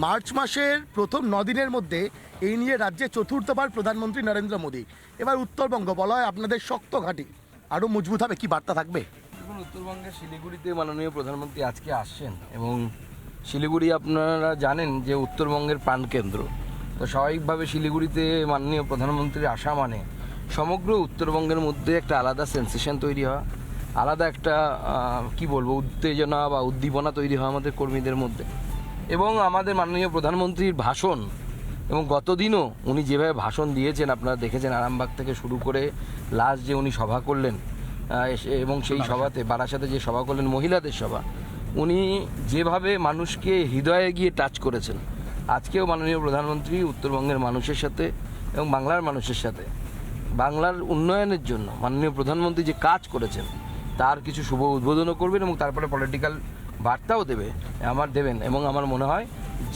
March মাসের প্রথম দিনের মধ্যে এই নিয়ে রাজ্যে চতুর্থবার প্রধানমন্ত্রী নরেন্দ্র মোদী। এবার উত্তরবঙ্গ, বলা হয় আপনাদের শক্ত ঘাঁটি। আরও মজবুত হবে কি বার্তা থাকবে? দেখুন উত্তরবঙ্গের শিলিগুড়িতে মাননীয় প্রধানমন্ত্রী আজকে আসছেন এবং শিলিগুড়ি আপনারা জানেন যে উত্তরবঙ্গের প্রাণকেন্দ্র। তো স্বাভাবিকভাবে শিলিগুড়িতে মাননীয় প্রধানমন্ত্রীর আসা মানে সমগ্র উত্তরবঙ্গের মধ্যে একটা আলাদা সেন্সেশন তৈরি হওয়া, আলাদা একটা কি বলব, উত্তেজনা বা উদ্দীপনা তৈরি হয় আমাদের কর্মীদের মধ্যে। এবং আমাদের মাননীয় প্রধানমন্ত্রীর ভাষণ এবং গতদিনও উনি যেভাবে ভাষণ দিয়েছেন আপনারা দেখেছেন আরামবাগ থেকে শুরু করে লাস্ট যে উনি সভা করলেন এসে- এবং সেই সভাতে বারাসাতে যে সভা করলেন মহিলাদের সভা উনি যেভাবে মানুষকে হৃদয়ে গিয়ে টাচ করেছেন আজকেও মাননীয় প্রধানমন্ত্রী উত্তরবঙ্গের মানুষের সাথে এবং বাংলার মানুষের সাথে বাংলার উন্নয়নের জন্য মাননীয় প্রধানমন্ত্রী যে কাজ করেছেন তার কিছু শুভ উদ্বোধনও করবেন এবং তারপরে পলিটিক্যাল বার্তাও দেবে আমার দেবেন এবং আমার মনে হয়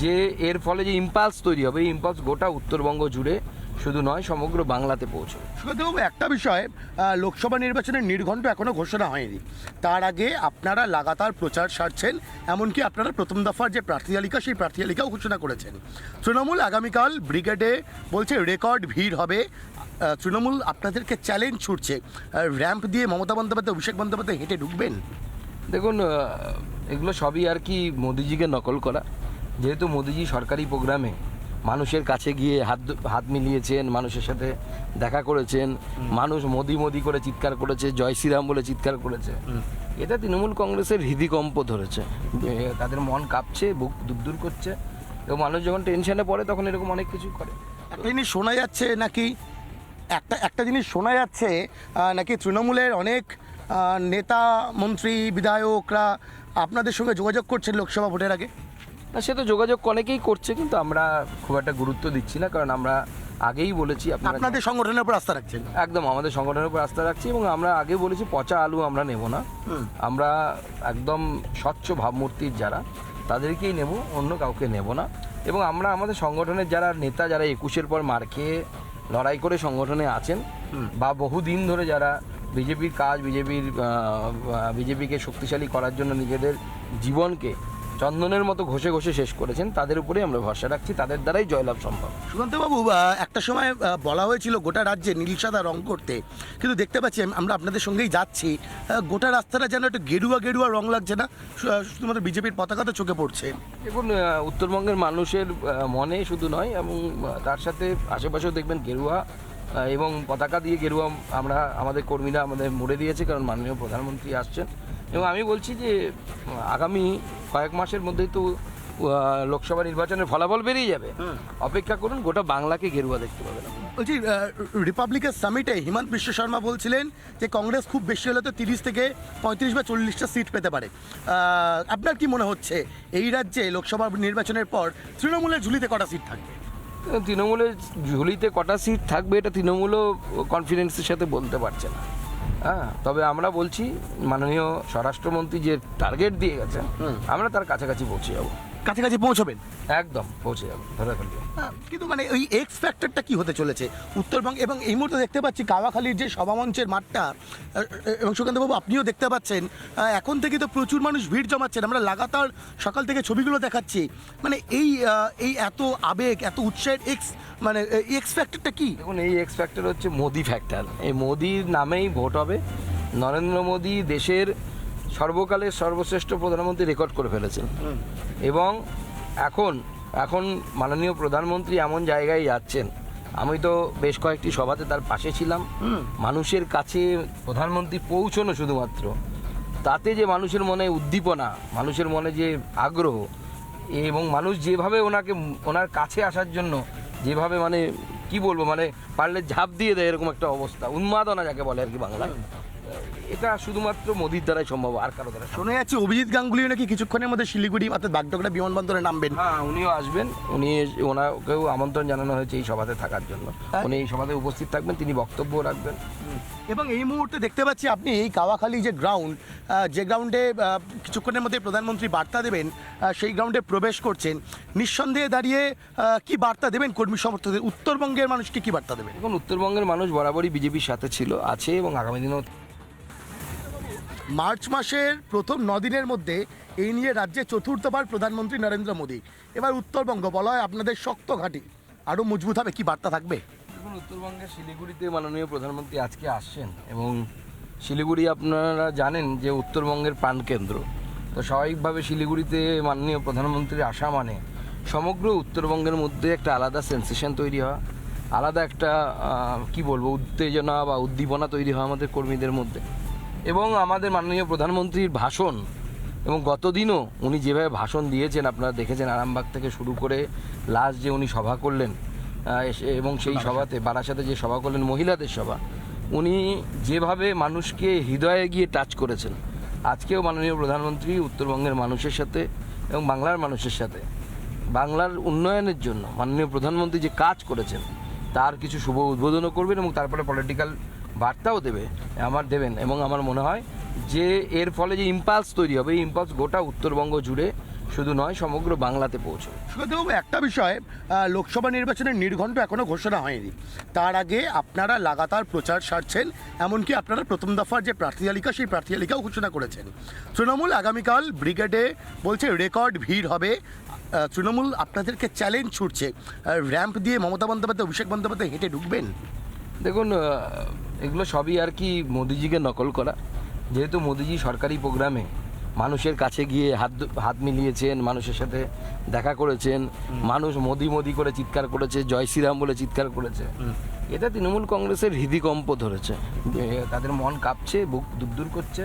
যে এর ফলে যে ইম্পালস তৈরি হবে এই ইম্পালস গোটা উত্তরবঙ্গ জুড়ে শুধু নয় সমগ্র বাংলাতে পৌঁছবে। সুগতবাবু একটা বিষয় লোকসভা নির্বাচনের নির্ঘণ্ট এখনও ঘোষণা হয়নি। তার আগে আপনারা লাগাতার প্রচার সারছেন এমনকি আপনারা প্রথম দফার যে প্রার্থী তালিকা সেই প্রার্থী তালিকাও ঘোষণা করেছেন। তৃণমূল আগামীকাল ব্রিগেডে বলছে রেকর্ড ভিড় হবে। তৃণমূল আপনাদেরকে চ্যালেঞ্জ ছুটছে র্যাম্প দিয়ে মমতা বন্দ্যোপাধ্যায় অভিষেক বন্দ্যোপাধ্যায় হেঁটে ঢুকবেন? দেখুন এগুলো সবই আর কি মোদিজিকে নকল করা। যেহেতু মোদিজি সরকারি প্রোগ্রামে মানুষের কাছে গিয়ে হাত হাত মিলিয়েছেন মানুষের সাথে দেখা করেছেন মানুষ মোদি মোদি করে চিৎকার করেছে জয় শ্রীরাম বলে চিৎকার করেছে। এটা তৃণমূল কংগ্রেসের হৃদিকম্প ধরেছে। তাদের মন কাঁপছে বুক দুরদুর করছে। এবং মানুষ যখন টেনশনে পড়ে তখন এরকম অনেক কিছু করে। একটা জিনিস শোনা যাচ্ছে নাকি একটা একটা জিনিস শোনা যাচ্ছে নাকি তৃণমূলের অনেক নেতা মন্ত্রী বিধায়করা আপনাদের সঙ্গে যোগাযোগ করছেন লোকসভা ভোটের আগে? না সে তো যোগাযোগ অনেকেই করছে কিন্তু আমরা খুব একটা গুরুত্ব দিচ্ছি না কারণ আমরা আগেই বলেছি আপনাদের সংগঠনের উপর আস্থা রাখছেন? একদম আমাদের সংগঠনের উপর আস্থা রাখছি এবং আমরা আগে বলেছি পচা আলু আমরা নেব না। আমরা একদম স্বচ্ছ ভাবমূর্তির যারা তাদেরকেই নেব অন্য কাউকে নেব না। এবং আমরা আমাদের সংগঠনের যারা নেতা যারা একুশের পর মার খেয়ে লড়াই করে সংগঠনে আছেন বা বহুদিন ধরে যারা বিজেপির কাজ বিজেপির বিজেপিকে শক্তিশালী করার জন্য নিজেদের জীবনকে চন্দনের মতো ঘষে ঘষে শেষ করেছেন তাদের উপরেই আমরা ভরসা রাখছি তাদের দ্বারাই জয়লাভ সম্ভব। সুকান্তবাবু একটা সময় বলা হয়েছিল গোটা রাজ্যে নীল সাদা রং করতে কিন্তু দেখতে পাচ্ছি আমরা আপনাদের সঙ্গেই যাচ্ছি গোটা রাস্তাটা যেন একটু গেরুয়া গেরুয়া রং লাগছে না শুধুমাত্র বিজেপির পতাকা তো চোখে পড়ছে। দেখুন উত্তরবঙ্গের মানুষের মনে শুধু নয় এবং তার সাথে আশেপাশেও দেখবেন গেরুয়া এবং পতাকা দিয়ে গেরুয়া আমরা আমাদের কর্মীরা আমাদের মুড়ে দিয়েছে কারণ মাননীয় প্রধানমন্ত্রী আসছেন। এবং আমি বলছি যে আগামী কয়েক মাসের মধ্যেই তো লোকসভা নির্বাচনের ফলাফল বেরিয়ে যাবে। অপেক্ষা করুন গোটা বাংলাকে গেরুয়া দেখতে পাবেন বলছি রিপাবলিকের সামিটে হিমন্ত বিশ্ব শর্মা বলছিলেন যে কংগ্রেস খুব বেশি হলে তো তিরিশ থেকে পঁয়ত্রিশ বা চল্লিশটা সিট পেতে পারে। আপনার কি মনে হচ্ছে এই রাজ্যে লোকসভা নির্বাচনের পর তৃণমূলের ঝুলিতে কটা সিট থাকবে? তৃণমূলের ঝুলিতে কটা সিট থাকবে এটা তৃণমূলও কনফিডেন্সের সাথে বলতে পারছে না। হ্যাঁ তবে আমরা বলছি মাননীয় স্বরাষ্ট্রমন্ত্রী যে টার্গেট দিয়ে গেছেন আমরা তার কাছাকাছি পৌঁছে যাব। কাছাকাছি পৌঁছবেন? একদম পৌঁছে যাব ধরে ফেলব কিন্তু মানে ওই এক্স ফ্যাক্টরটা কি হতে চলেছে? উত্তরবঙ্গ এবং এই মুহূর্তে দেখতে পাচ্ছি কাওয়াখালীর যে সভামঞ্চের মাঠটা এবং সুকান্তবাবু আপনিও দেখতে পাচ্ছেন এখন থেকে তো প্রচুর মানুষ ভিড় জমাচ্ছেন। আমরা লাগাতার সকাল থেকে ছবিগুলো দেখাচ্ছি। মানে এই এই এত আবেগ এত উৎসাহের এক্স মানে এক্স ফ্যাক্টরটা কি? দেখুন এই এক্স ফ্যাক্টর হচ্ছে মোদি ফ্যাক্টর এই মোদির নামেই ভোট হবে। নরেন্দ্র মোদি দেশের সর্বকালের সর্বশ্রেষ্ঠ প্রধানমন্ত্রী রেকর্ড করে ফেলেছেন। এবং এখন এখন মাননীয় প্রধানমন্ত্রী এমন জায়গায় যাচ্ছেন। আমি তো বেশ কয়েকটি সভাতে তার পাশে ছিলাম। মানুষের কাছে প্রধানমন্ত্রী পৌঁছনো শুধুমাত্র। তাতে যে মানুষের মনে উদ্দীপনা মানুষের মনে যে আগ্রহ এবং মানুষ যেভাবে ওনাকে ওনার কাছে আসার জন্য যেভাবে মানে কি বলব মানে পারলে ঝাঁপ দিয়ে দেয় এরকম একটা অবস্থা উন্মাদনা যাকে বলে আর কি বাংলায়। এটা শুধুমাত্র মোদির দ্বারাই সম্ভব আর কারও দ্বারা। শোনা যাচ্ছে অভিজিৎ গাঙ্গুলিও নাকি কিছুক্ষণের মধ্যে শিলিগুড়ি অর্থাৎ বাগডোগরা বিমানবন্দরে নামবেন। হ্যাঁ উনিও আসবেন। উনি ওনাকেও আমন্ত্রণ জানানো হয়েছে এই সভাতে থাকার জন্য। উনি এই সভাতে উপস্থিত থাকবেন তিনি বক্তব্য রাখবেন। এবং এই মুহূর্তে দেখতে পাচ্ছি আপনি এই কাওয়াখালী যে গ্রাউন্ড যে গ্রাউন্ডে কিছুক্ষণের মধ্যে প্রধানমন্ত্রী বার্তা দেবেন সেই গ্রাউন্ডে প্রবেশ করছেন। নিঃসন্দেহে দাঁড়িয়ে কি বার্তা দেবেন কর্মী সমর্থকদের? উত্তরবঙ্গের মানুষকে কি বার্তা দেবেন? এখন উত্তরবঙ্গের মানুষ বরাবরই বিজেপির সাথে ছিল আছে এবং আগামী দিনেও মার্চ মাসের প্রথম দিনের মধ্যে এই নিয়ে রাজ্যে চতুর্থবার প্রধানমন্ত্রী নরেন্দ্র মোদী। এবার উত্তরবঙ্গ, বলা হয় আপনাদের শক্ত ঘাঁটি। আরও মজবুত হবে কি বার্তা থাকবে? দেখুন, উত্তরবঙ্গের শিলিগুড়িতে মাননীয় প্রধানমন্ত্রী আজকে আসছেন এবং শিলিগুড়ি আপনারা জানেন যে উত্তরবঙ্গের প্রাণকেন্দ্র। তো স্বাভাবিকভাবে শিলিগুড়িতে মাননীয় প্রধানমন্ত্রী আসা মানে সমগ্র উত্তরবঙ্গের মধ্যে একটা আলাদা সেন্সেশন তৈরি হওয়া, আলাদা একটা কি বলব, উত্তেজনা বা উদ্দীপনা তৈরি হয় আমাদের কর্মীদের মধ্যে। এবং আমাদের মাননীয় প্রধানমন্ত্রীর ভাষণ এবং গতদিনও উনি যেভাবে ভাষণ দিয়েছেন আপনারা দেখেছেন আরামবাগ থেকে শুরু করে লাস্ট যে উনি সভা করলেন এসে- এবং সেই সভাতে বারাসাতে যে সভা করলেন মহিলাদের সভা উনি যেভাবে মানুষকে হৃদয়ে গিয়ে টাচ করেছেন আজকেও মাননীয় প্রধানমন্ত্রী উত্তরবঙ্গের মানুষের সাথে এবং বাংলার মানুষের সাথে বাংলার উন্নয়নের জন্য মাননীয় প্রধানমন্ত্রী যে কাজ করেছেন তার কিছু শুভ উদ্বোধনও করবেন এবং তারপরে পলিটিক্যাল বার্তাও দেবে আমার দেবেন এবং আমার মনে হয় যে এর ফলে যে ইম্পালস তৈরি হবে এই ইম্পালস গোটা উত্তরবঙ্গ জুড়ে শুধু নয় সমগ্র বাংলাতে পৌঁছবে। সুগতবাবু একটা বিষয় লোকসভা নির্বাচনের নির্ঘণ্ট এখনও ঘোষণা হয়নি। তার আগে আপনারা লাগাতার প্রচার সারছেন এমনকি আপনারা প্রথম দফার যে প্রার্থী তালিকা সেই প্রার্থী তালিকাও ঘোষণা করেছেন। তৃণমূল আগামীকাল ব্রিগেডে বলছে রেকর্ড ভিড় হবে। তৃণমূল আপনাদেরকে চ্যালেঞ্জ ছুটছে র্যাম্প দিয়ে মমতা বন্দ্যোপাধ্যায় অভিষেক বন্দ্যোপাধ্যায় হেঁটে ঢুকবেন? দেখুন এগুলো সবই আর কি মোদিজিকে নকল করা। যেহেতু মোদিজি সরকারি প্রোগ্রামে মানুষের কাছে গিয়ে হাত হাত মিলিয়েছেন মানুষের সাথে দেখা করেছেন মানুষ মোদি মোদি করে চিৎকার করেছে জয় শ্রীরাম বলে চিৎকার করেছে। এটা তৃণমূল কংগ্রেসের হৃদিকম্প ধরেছে। তাদের মন কাঁপছে বুক দুরদুর করছে।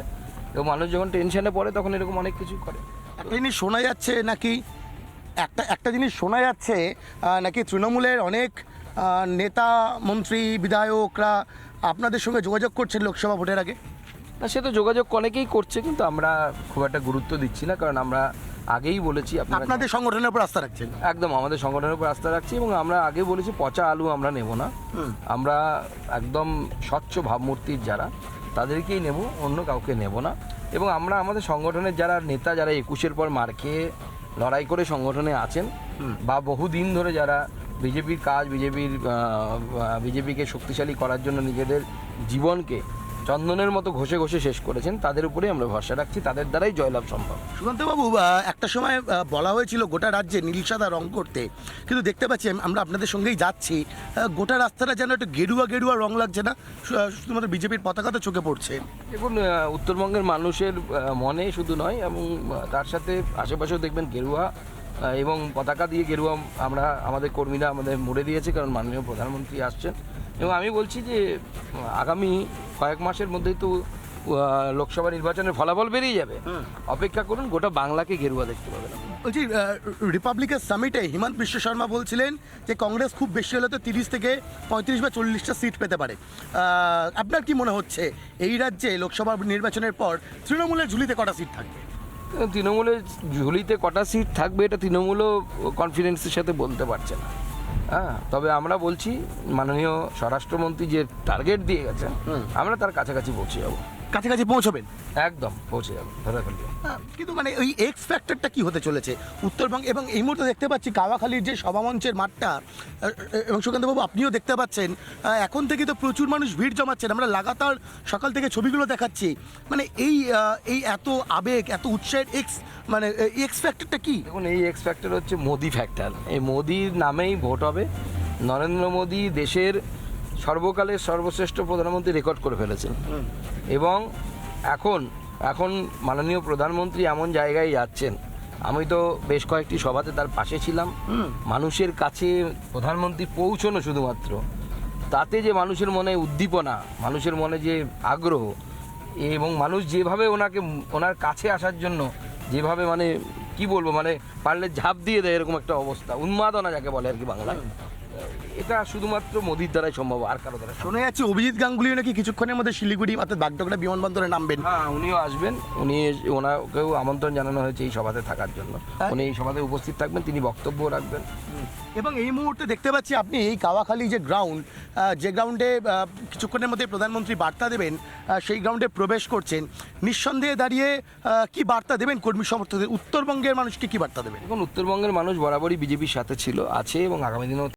এবং মানুষ যখন টেনশনে পড়ে তখন এরকম অনেক কিছু করে। একটা জিনিস শোনা যাচ্ছে নাকি একটা একটা জিনিস শোনা যাচ্ছে নাকি তৃণমূলের অনেক নেতা মন্ত্রী বিধায়করা আপনাদের সঙ্গে যোগাযোগ করছেন লোকসভা ভোটের আগে? না সে তো যোগাযোগ অনেকেই করছে কিন্তু আমরা খুব একটা গুরুত্ব দিচ্ছি না কারণ আমরা আগেই বলেছি আপনাদের সংগঠনের উপর আস্থা রাখছেন? একদম আমাদের সংগঠনের উপর আস্থা রাখছি এবং আমরা আগে বলেছি পচা আলু আমরা নেব না। আমরা একদম স্বচ্ছ ভাবমূর্তির যারা তাদেরকেই নেব অন্য কাউকে নেব না। এবং আমরা আমাদের সংগঠনের যারা নেতা যারা একুশের পর মার খেয়ে লড়াই করে সংগঠনে আছেন বা বহুদিন ধরে যারা বিজেপির কাজ বিজেপির বিজেপিকে শক্তিশালী করার জন্য নিজেদের জীবনকে চন্দনের মতো ঘষে ঘষে শেষ করেছেন তাদের উপরেই আমরা ভরসা রাখছি তাদের দ্বারাই জয়লাভ সম্ভব। সুকান্তবাবু একটা সময় বলা হয়েছিল গোটা রাজ্যে নীল সাদা রং করতে কিন্তু দেখতে পাচ্ছি আমরা আপনাদের সঙ্গেই যাচ্ছি গোটা রাস্তাটা যেন একটু গেরুয়া গেরুয়া রং লাগছে না শুধুমাত্র বিজেপির পতাকা তো চোখে পড়ছে। দেখুন উত্তরবঙ্গের মানুষের মনে শুধু নয় এবং তার সাথে আশেপাশেও দেখবেন গেরুয়া এবং পতাকা দিয়ে গেরুয়া আমরা আমাদের কর্মীরা আমাদের মুড়ে দিয়েছে কারণ মাননীয় প্রধানমন্ত্রী আসছেন। এবং আমি বলছি যে আগামী কয়েক মাসের মধ্যেই তো লোকসভা নির্বাচনের ফলাফল বেরিয়ে যাবে। অপেক্ষা করুন গোটা বাংলাকে গেরুয়া দেখতে পাবেন বলছি রিপাবলিকের সামিটে হিমন্ত বিশ্ব শর্মা বলছিলেন যে কংগ্রেস খুব বেশি হলে তো তিরিশ থেকে পঁয়ত্রিশ বা চল্লিশটা সিট পেতে পারে। আপনার কি মনে হচ্ছে এই রাজ্যে লোকসভা নির্বাচনের পর তৃণমূলের ঝুলিতে কটা সিট থাকবে? তৃণমূলের ঝুলিতে কটা সিট থাকবে এটা তৃণমূলও কনফিডেন্সের সাথে বলতে পারছে না। হ্যাঁ তবে আমরা বলছি মাননীয় স্বরাষ্ট্রমন্ত্রী যে টার্গেট দিয়ে গেছেন আমরা তার কাছাকাছি পৌঁছে যাব। কাছাকাছি পৌঁছবেন? একদম পৌঁছে যাব ধরে হ্যাঁ, কিন্তু মানে ওই এক্স ফ্যাক্টরটা কি হতে চলেছে? উত্তরবঙ্গ এবং এই মুহূর্তে দেখতে পাচ্ছি কাওয়াখালীর যে সভামঞ্চের মাঠটা এবং সুকান্তবাবু আপনিও দেখতে পাচ্ছেন এখন থেকে তো প্রচুর মানুষ ভিড় জমাচ্ছেন। আমরা লাগাতার সকাল থেকে ছবিগুলো দেখাচ্ছি। মানে এই এই এত আবেগ এত উৎসাহের এক্স মানে এক্স ফ্যাক্টরটা কি? দেখুন এই এক্স ফ্যাক্টর হচ্ছে মোদি ফ্যাক্টর এই মোদির নামেই ভোট হবে। নরেন্দ্র মোদি দেশের সর্বকালের সর্বশ্রেষ্ঠ প্রধানমন্ত্রী রেকর্ড করে ফেলেছেন। এবং এখন এখন মাননীয় প্রধানমন্ত্রী এমন জায়গায় যাচ্ছেন। আমি তো বেশ কয়েকটি সভাতে তার পাশে ছিলাম। মানুষের কাছে প্রধানমন্ত্রী পৌঁছনো শুধুমাত্র। তাতে যে মানুষের মনে উদ্দীপনা মানুষের মনে যে আগ্রহ এবং মানুষ যেভাবে ওনাকে ওনার কাছে আসার জন্য যেভাবে মানে কি বলব মানে পারলে ঝাঁপ দিয়ে দেয় এরকম একটা অবস্থা উন্মাদনা যাকে বলে আর কি বাংলায়। এটা শুধুমাত্র মোদির দ্বারাই সম্ভব আর কারও দ্বারা। শোনা যাচ্ছে অভিজিৎ গাঙ্গুলিও নাকি কিছুক্ষণের মধ্যে শিলিগুড়ি অর্থাৎ বাগডোগরা বিমানবন্দরে নামবেন। হ্যাঁ উনিও আসবেন। উনি ওনাকেও আমন্ত্রণ জানানো হয়েছে এই সভাতে থাকার জন্য। উনি এই সভাতে উপস্থিত থাকবেন তিনি বক্তব্য রাখবেন। এবং এই মুহূর্তে দেখতে পাচ্ছি আপনি এই কাওয়াখালী যে গ্রাউন্ড যে গ্রাউন্ডে কিছুক্ষণের মধ্যে প্রধানমন্ত্রী বার্তা দেবেন সেই গ্রাউন্ডে প্রবেশ করছেন। নিঃসন্দেহে দাঁড়িয়ে কি বার্তা দেবেন কর্মী সমর্থকদের? উত্তরবঙ্গের মানুষকে কি বার্তা দেবেন? এখন উত্তরবঙ্গের মানুষ বরাবরই বিজেপির সাথে ছিল আছে এবং আগামী দিনেও